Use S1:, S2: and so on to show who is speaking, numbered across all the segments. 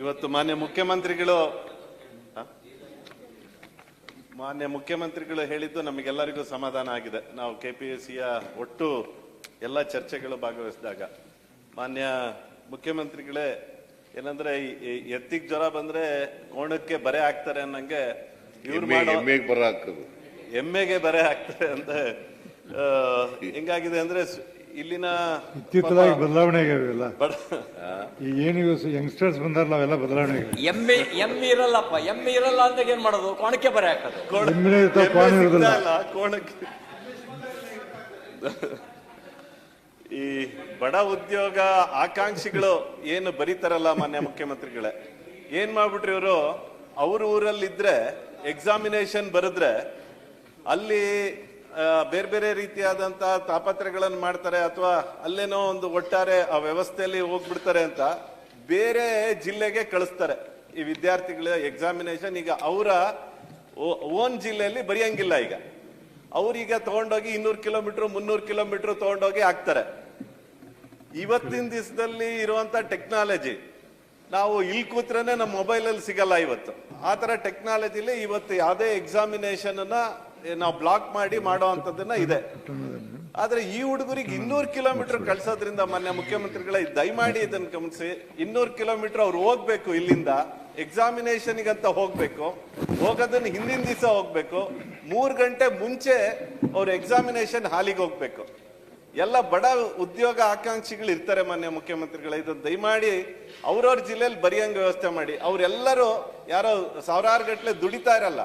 S1: ಇವತ್ತು ಮಾನ್ಯ ಮುಖ್ಯಮಂತ್ರಿಗಳು ಮಾನ್ಯ ಮುಖ್ಯಮಂತ್ರಿಗಳು ಹೇಳಿದ್ದು ನಮಗೆಲ್ಲರಿಗೂ ಸಮಾಧಾನ ಆಗಿದೆ. ನಾವು ಕೆಪಿಎಸ್ಸಿಯ ಒಟ್ಟು ಎಲ್ಲ ಚರ್ಚೆಗಳು ಭಾಗವಹಿಸಿದಾಗ. ಮಾನ್ಯ ಮುಖ್ಯಮಂತ್ರಿಗಳೇ ಏನಂದ್ರೆ ಎತ್ತಿಗೆ ಜ್ವರ ಬಂದ್ರೆ ಕೋಣಕ್ಕೆ ಬರೆ ಹಾಕ್ತಾರೆ ಅನ್ನಂಗೆ ಇವ್ರು ಮಾಡೋ
S2: ಎಮ್ಮೆಗೆ ಬರ ಹಾಕೋದು
S1: ಎಮ್ಮೆಗೆ ಬರೆ ಹಾಕ್ತಾರೆ ಅಂತ ಆ, ಹೆಂಗಾಗಿದೆ ಅಂದ್ರೆ ಇಲ್ಲಿನ
S3: ಇತ್ತಿತ್ತಲಾಗಿ ಬದಲಾವಣೆ ಆಗಿವೆಲ್ಲ ಈಗ ಏನು ಯಂಗ್ಸ್ಟರ್ಸ್ ಬಂದಾರ ನಾವೆಲ್ಲ ಬದಲಾವಣೆ
S4: ಎಮ್ಮೆ ಎಮ್ಮೆ ಇರಲ್ಲಪ್ಪ ಎಮ್ಮೆ ಇರಲ್ಲ ಅಂದಾಗ ಏನ್ ಮಾಡೋದು? ಕೋಣಕ್ಕೆ ಬರೆ ಹಾಕೋದು.
S1: ಕೋಣ-
S3: ಇರ್ತಾವ, ಕೋಣ ಇರೋದಿಲ್ಲ.
S1: ಕೋಣಕ್ಕೆ ಈ ಬಡ ಉದ್ಯೋಗ ಆಕಾಂಕ್ಷಿಗಳು ಏನು ಬರೀತಾರಲ್ಲ ಮಾನ್ಯ ಮುಖ್ಯಮಂತ್ರಿಗಳೇ? ಏನ್ ಮಾಡ್ಬಿಟ್ರಿ ಇವರು? ಅವ್ರ ಊರಲ್ಲಿದ್ರೆ ಎಕ್ಸಾಮಿನೇಷನ್ ಬರೆದ್ರೆ ಅಲ್ಲಿ ಬೇರೆ ಬೇರೆ ರೀತಿಯಾದಂತ ತಾಪತ್ರೆಗಳನ್ನು ಮಾಡ್ತಾರೆ ಅಥವಾ ಅಲ್ಲೇನೋ ಒಂದು ಒಟ್ಟಾರೆ ಆ ವ್ಯವಸ್ಥೆಯಲ್ಲಿ ಹೋಗ್ಬಿಡ್ತಾರೆ ಅಂತ ಬೇರೆ ಜಿಲ್ಲೆಗೆ ಕಳಿಸ್ತಾರೆ. ಈ ವಿದ್ಯಾರ್ಥಿಗಳ ಎಕ್ಸಾಮಿನೇಷನ್ ಈಗ ಅವರ ಓನ್ ಜಿಲ್ಲೆಯಲ್ಲಿ ಬರೆಯಂಗಿಲ್ಲ ಈಗ. ಅವ್ರೀಗ ತಗೊಂಡೋಗಿ ಇನ್ನೂರು ಕಿಲೋಮೀಟರ್, ಮುನ್ನೂರು ಕಿಲೋಮೀಟರ್ ತಗೊಂಡೋಗಿ ಹಾಕ್ತಾರೆ. ಇವತ್ತಿನ ದಿವಸದಲ್ಲಿ ಇರುವಂತ ಟೆಕ್ನಾಲಜಿ ನಾವು ಇಲ್ಲಿ ಕೂತ್ರೇನೆ ನಮ್ಮ ಮೊಬೈಲ್ ಅಲ್ಲಿ ಸಿಗಲ್ಲ ಇವತ್ತು. ಆ ಥರ ಟೆಕ್ನಾಲಜಿಲಿ ಇವತ್ತು ಯಾವುದೇ ಎಕ್ಸಾಮಿನೇಷನ್ ಅನ್ನ ನಾವು ಬ್ಲಾಕ್ ಮಾಡಿ ಮಾಡೋ ಅಂತದನ್ನ ಇದೆ. ಆದ್ರೆ ಈ ಹುಡುಗರಿಗೆ ಇನ್ನೂರು ಕಿಲೋಮೀಟರ್ ಕಳ್ಸೋದ್ರಿಂದ ಮಾನ್ಯ ಮುಖ್ಯಮಂತ್ರಿಗಳ, ದಯಮಾಡಿ ಇದನ್ನ ಗಮನಿಸಿ. ಇನ್ನೂರು ಕಿಲೋಮೀಟರ್ ಅವ್ರು ಹೋಗ್ಬೇಕು ಇಲ್ಲಿಂದ ಎಕ್ಸಾಮಿನೇಷನ್ ಅಂತ ಹೋಗ್ಬೇಕು, ಹೋಗೋದನ್ನ ಹಿಂದಿನ ದಿವಸ ಹೋಗ್ಬೇಕು, ಮೂರ್ ಗಂಟೆ ಮುಂಚೆ ಅವ್ರ ಎಕ್ಸಾಮಿನೇಷನ್ ಹಾಲಿಗೆ ಹೋಗ್ಬೇಕು. ಎಲ್ಲ ಬಡ ಉದ್ಯೋಗ ಆಕಾಂಕ್ಷಿಗಳು ಇರ್ತಾರೆ ಮಾನ್ಯ ಮುಖ್ಯಮಂತ್ರಿಗಳ, ಇದನ್ನು ದಯಮಾಡಿ ಅವ್ರವ್ರ ಜಿಲ್ಲೆಯಲ್ಲಿ ಬರಿಯಂಗ ವ್ಯವಸ್ಥೆ ಮಾಡಿ. ಅವರೆಲ್ಲರೂ ಯಾರೋ ಸಾವಿರಾರು ಗಟ್ಟಲೆ ದುಡಿತಾ ಇರಲ್ಲ.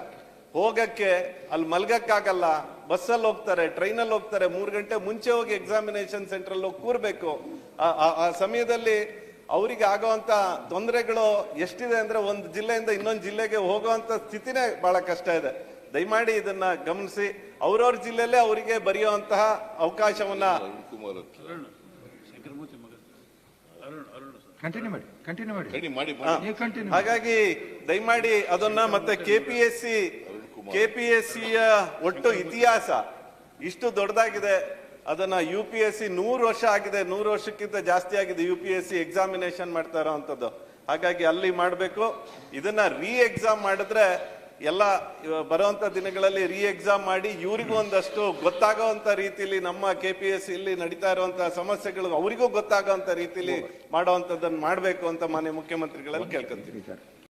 S1: ಹೋಗಕ್ಕೆ ಅಲ್ಲಿ ಮಲ್ಗಕ್ಕಾಗಲ್ಲ ಬಸ್ಸಲ್ಲಿ ಹೋಗ್ತಾರೆ ಟ್ರೈನಲ್ಲಿ ಹೋಗ್ತಾರೆ ಮೂರು ಗಂಟೆ ಮುಂಚೆ ಹೋಗಿ ಎಕ್ಸಾಮಿನೇಷನ್ ಸೆಂಟ್ರಲ್ಲಿ ಹೋಗಿ ಕೂರ್ಬೇಕು ಆ- ಸಮಯದಲ್ಲಿ ಅವರಿಗೆ ಆಗೋವಂಥ ತೊಂದರೆಗಳು ಎಷ್ಟಿದೆ ಅಂದ್ರೆ ಒಂದು ಜಿಲ್ಲೆಯಿಂದ ಇನ್ನೊಂದು ಜಿಲ್ಲೆಗೆ ಹೋಗುವಂತ ಸ್ಥಿತಿನೇ ಬಹಳ ಕಷ್ಟ ಇದೆ ದಯಮಾಡಿ ಇದನ್ನ ಗಮನಿಸಿ ಅವ್ರವ್ರ ಜಿಲ್ಲೆಯಲ್ಲೇ ಅವರಿಗೆ ಬರೆಯುವಂತಹ ಅವಕಾಶವನ್ನ
S2: ಅರುಣ್ ಕುಮಾರ್ ಹತ್ರ.
S5: ಕಂಟಿನ್ಯೂ ಮಾಡಿ ಕಂಟಿನ್ಯೂ ಮಾಡಿ
S2: ಮಾಡಿ
S1: ಹಾ.
S5: ಕಂಟಿನ್ಯೂ
S1: ಹಾಗಾಗಿ ದಯಮಾಡಿ ಅದನ್ನ ಮತ್ತೆ ಕೆಪಿಎಸ್ಸಿ ಕೆಪಿಎಸ್ಸಿಯ ಒಟ್ಟು ಇತಿಹಾಸ ಇಷ್ಟು ದೊಡ್ಡದಾಗಿದೆ. ಅದನ್ನ ಯು ಪಿ ಎಸ್ ಸಿ ನೂರು ವರ್ಷ ಆಗಿದೆ. ನೂರು ವರ್ಷಕ್ಕಿಂತ ಜಾಸ್ತಿ ಆಗಿದೆ U P S C examination ಮಾಡ್ತಾ ಇರೋವಂಥದ್ದು. ಹಾಗಾಗಿ ಅಲ್ಲಿ ಮಾಡಬೇಕು. ಇದನ್ನ ರೀ ಎಕ್ಸಾಮ್ ಮಾಡಿದ್ರೆ ಎಲ್ಲ ಬರುವಂತ ದಿನಗಳಲ್ಲಿ ರೀ ಎಕ್ಸಾಮ್ ಮಾಡಿ ಇವರಿಗೂ ಒಂದಷ್ಟು ಗೊತ್ತಾಗುವಂತ ರೀತಿಯಲ್ಲಿ ನಮ್ಮ ಕೆ ಪಿ ಎಸ್ ಇಲ್ಲಿ ನಡೀತಾ ಇರುವಂತಹ ಸಮಸ್ಯೆಗಳು ಅವರಿಗೂ ಗೊತ್ತಾಗುವಂತ ರೀತಿಯಲ್ಲಿ ಮಾಡುವಂತದ್ದನ್ನು ಮಾಡಬೇಕು ಅಂತ ಮಾನ್ಯ ಮುಖ್ಯಮಂತ್ರಿಗಳಲ್ಲಿ ಕೇಳ್ಕೊಂತೀವಿ.